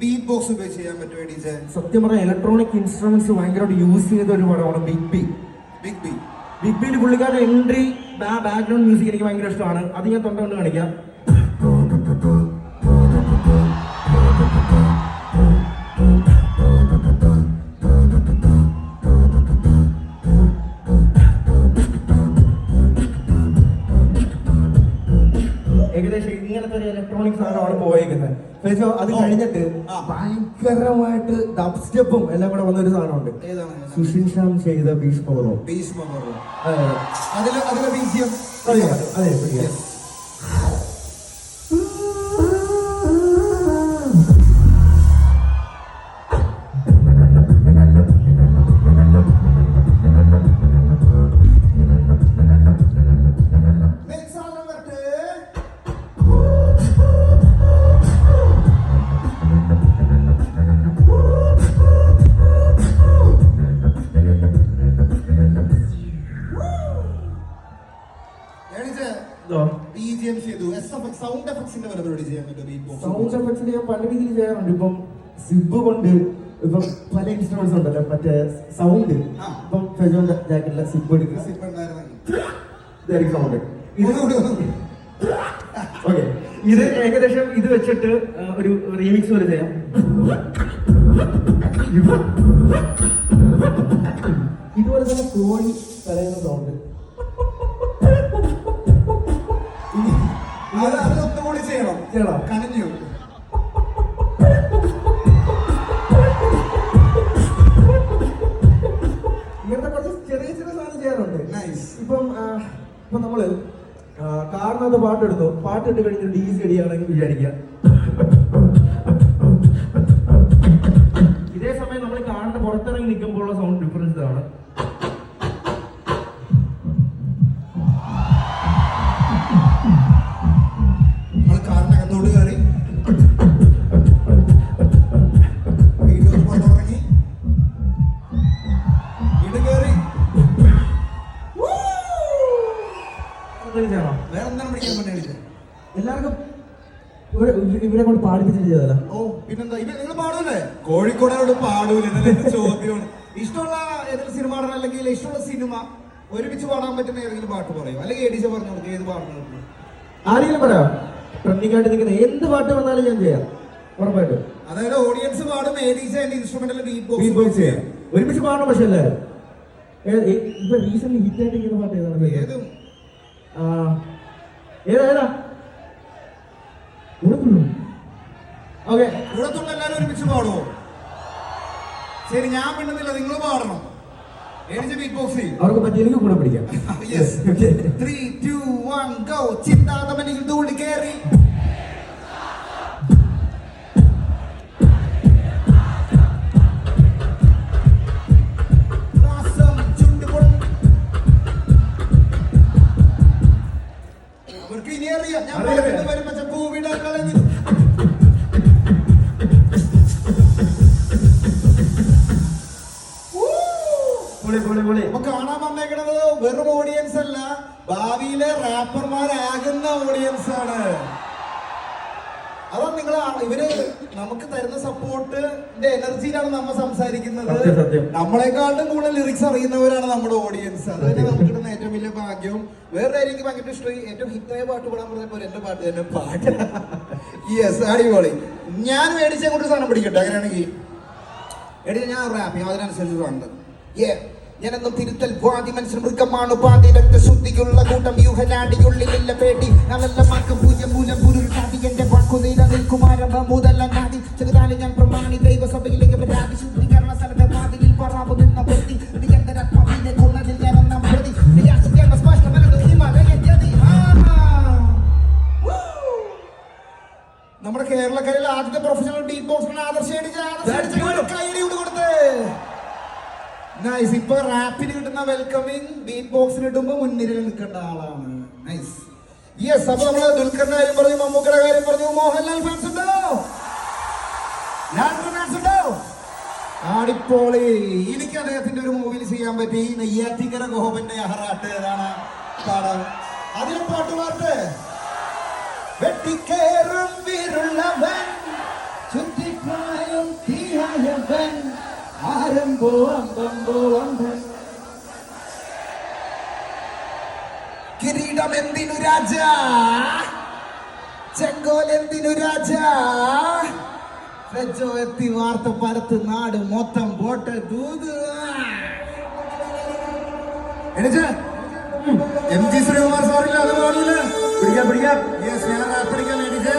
Beat box ഉപയോഗിച്ച് ചെയ്യാൻ പറ്റുമോ ടീച്ചർ സത്യം പറഞ്ഞാൽ ഇലക്ട്രോണിക് ഇൻസ്ട്രുമെന്റ്സ് ഭയങ്കരമായിട്ട് യൂസ് ചെയ്ത ഒരു പടമാണ് big B big B big ബിയിൽ പുള്ളിക്കാരുടെ എൻട്രി ബാക്ക്ഗ്രൗണ്ട് മ്യൂസിക് എനിക്ക് ഭയങ്കര ഇഷ്ടമാണ്. അത് ഞാൻ തൊണ്ട കൊണ്ട് കാണിക്കാം. പക്ഷേ അത് കഴിഞ്ഞിട്ട് ഭയങ്കരമായിട്ട് ഡബ് സ്റ്റെപ്പും എല്ലാം കൂടെ വന്നൊരു സാധനമുണ്ട്. സുഷിൻ ശ്യാം ചെയ്ത ബീച്ച് പവറോ ഭീഷ്മ പർവം. അതെ അതിൽ അതിലെ ബീജിയം അതെ അതെ സൗണ്ട് എഫക്ട്സിന്റെ വല്ല ചെയ്യാൻ പറ്റുമോ? ബീറ്റ് സൗണ്ട് എഫക്ട്സിന്റെ ഞാൻ പല രീതിയിൽ ചെയ്യാറുണ്ട്. ഇപ്പം സിബ് കൊണ്ട് ഇപ്പം പല ഇൻസ്ട്രുമെന്റ്സ് ഉണ്ടല്ലോ. മറ്റേ സൗണ്ട്. ഇപ്പം ഫെജോ ജാക്കറ്റിലെ സിബ് എടുക്കുക. സൗണ്ട്. ഓക്കെ ഇത് ഏകദേശം ഇത് വെച്ചിട്ട് ഒരു റീമിക്സ് പോലെ ചെയ്യാം. ഇതുപോലെ തന്നെ കോഴി കരയുന്ന സൗണ്ട് കാറിനകത്ത് പാട്ടെടുത്തു. പാട്ടിട്ട് കഴിഞ്ഞിട്ട് ഡി സി അടിയാണെങ്കിൽ വിചാരിക്കുക. എല്ലാവർക്കും ഇവിടെ ഇവിടെ കൊണ്ട് പാടിപ്പിച്ചിട്ട് ചെയ്തല്ല ഓ പിന്നെന്താ? ഇവ നിങ്ങൾ പാടൂലേ. കോഴിക്കോടോട് പാടൂല ചോദ്യമാണ്. ഇഷ്ടമുള്ള ഏതെങ്കിലും സിനിമ അല്ലെങ്കിൽ ഇഷ്ടമുള്ള സിനിമ ഒരുമിച്ച് പാടാൻ പറ്റുന്ന ഏതെങ്കിലും പാട്ട് പറയും. അല്ലെങ്കിൽ എഡിച്ച പറഞ്ഞു കൊടുക്കും. ഏത് പാടുന്നു ആരെങ്കിലും പറയാം. ട്രെൻഡിങ്ങായിട്ട് നിൽക്കുന്ന എന്ത് പാട്ട് വന്നാലും ഞാൻ ചെയ്യാം. ഉറപ്പായിട്ടും. അതായത് ഓഡിയൻസ് പാടും ഏഡീച്ച എന്റെ ഇൻസ്ട്രുമെന്റൽ ബീറ്റ് ബോക്സ് ചെയ്യാം. ഒരുമിച്ച് പാടണം പക്ഷെ എല്ലാവരും. ഇപ്പൊ റീസെന്റ് ഹിറ്റ് ആയിട്ട് ഇരിക്കുന്ന പാട്ട് ഏതാണ്? ഏതും. ഏതാ ഏതാ? ഓക്കെ കൂടത്തുള്ള എല്ലാവരും ഒരുമിച്ച് പാടുമോ ശരി ഞാൻ മിണ്ടുന്നില്ല നിങ്ങൾ പാടണം. ഏഡിച്ച ബീറ്റ് ബോക്സ് അവർക്ക് പറ്റിയെങ്കിൽ കൂടെ പിടിക്കാം. യെസ് ത്രീ അല്ല ഭാവിയിലെ റാപ്പർമാരാകുന്ന ഓഡിയൻസ് ആണ്. അതാ നിങ്ങൾ ഇവർ നമുക്ക് തരുന്ന സപ്പോർട്ടിന്റെ എനർജിയിലാണ് നമ്മൾ സംസാരിക്കുന്നത്. നമ്മളെക്കാട്ടും. നമ്മളെക്കാളും കൂടുതൽ ലിറിക്സ് അറിയുന്നവരാണ് നമ്മുടെ ഓഡിയൻസ് അത് തന്നെ നമുക്ക് കിട്ടുന്ന ഏറ്റവും വലിയ ഭാഗ്യവും. വേറെ എനിക്ക് ഭയങ്കര ഇഷ്ടം ഏറ്റവും ഹിറ്റായ പാട്ട് പാടാൻ പറഞ്ഞപ്പോൾ എന്റെ പാട്ട് തന്നെ പാട്ട് യെസ് അടിപൊളി. ഞാൻ മേടിച്ച കൊണ്ട് സാധനം പിടിക്കട്ടെ. അങ്ങനെയാണെങ്കിൽ എടി ഞാൻ റാപ്പ് അതിനനുസരിച്ച് വേണ്ട ഏ ഞാനെന്നും തിരുത്തൽ വാദി മനസ്സിൽ മൃഗമാണ് പാതി രക്തശുദ്ധിയുള്ള കൂട്ടം വ്യൂഹനാടിയുള്ളിലില്ല പേടി. നല്ല മാർക്ക് പൂജ്യം മൂലം പുരുൾ കാതി എന്റെ വാക്കുതീര നിൽക്കുമാരംഭ മുതല നാടി. ചെറുതാലി ഞാൻ പ്രമാണി ദൈവസഭയിലേക്ക് പരാതി ശുദ്ധീകരണ സ്ഥലത്തെ വാതിലിൽ പറാവ് നിന്ന പ്രതി നിയന്ത്രണ കൊന്നതിൽ ഞാൻ ഒന്നാം പ്രതി നിരാശിക്കാൻ സ്പഷ്ടമല്ലത് ഹിമാലയജ്ഞതി നമ്മുടെ കേരളക്കരയിൽ ആദ്യത്തെ പ്രൊഫഷണൽ ബീറ്റ് ബോക്സർ ആദർശ നൈസ് ഇപ്പൊ റാപ്പിന് കിട്ടുന്ന വെൽക്കമിങ് ബീറ്റ് ബോക്സിന് ഇടുമ്പോ മുൻനിരയിൽ നിൽക്കേണ്ട ആളാണ്. നൈസ് യെസ് അപ്പൊ നമ്മൾ ദുൽഖറിന്റെ കാര്യം പറഞ്ഞു മമ്മൂക്കയുടെ കാര്യം പറഞ്ഞു മോഹൻലാൽ ഫാൻസ് ഉണ്ടോ? ഫാൻസ് ഉണ്ടോ? ആടിപ്പോളി. എനിക്ക് അദ്ദേഹത്തിന്റെ ഒരു മൂവിയിൽ ചെയ്യാൻ പറ്റി. നെയ്യാറ്റിക്കര ഗോപന്റെ അഹറാട്ട് ഏതാണ് പാടാൻ അതിലെ പാട്ട് പാട്ട് വെട്ടിക്കേറും വീരുള്ളവൻ ചുറ്റിക്കായും തീയായം തീയായവൻ. കിരീടം എന്തിനു രാജ? ചെങ്കോൽ എന്തിനു രാജ? വെച്ചോ എത്തി വാർത്ത പരത്ത് നാട് മൊത്തം പോട്ട് ദൂത്. എം ജി ശ്രീകുമാർ സാറില്ല അത് പാടില്ല. പിടിക്കാം പിടിക്കാം. ഞാൻ പിടിക്കാൻ എണീച്ച്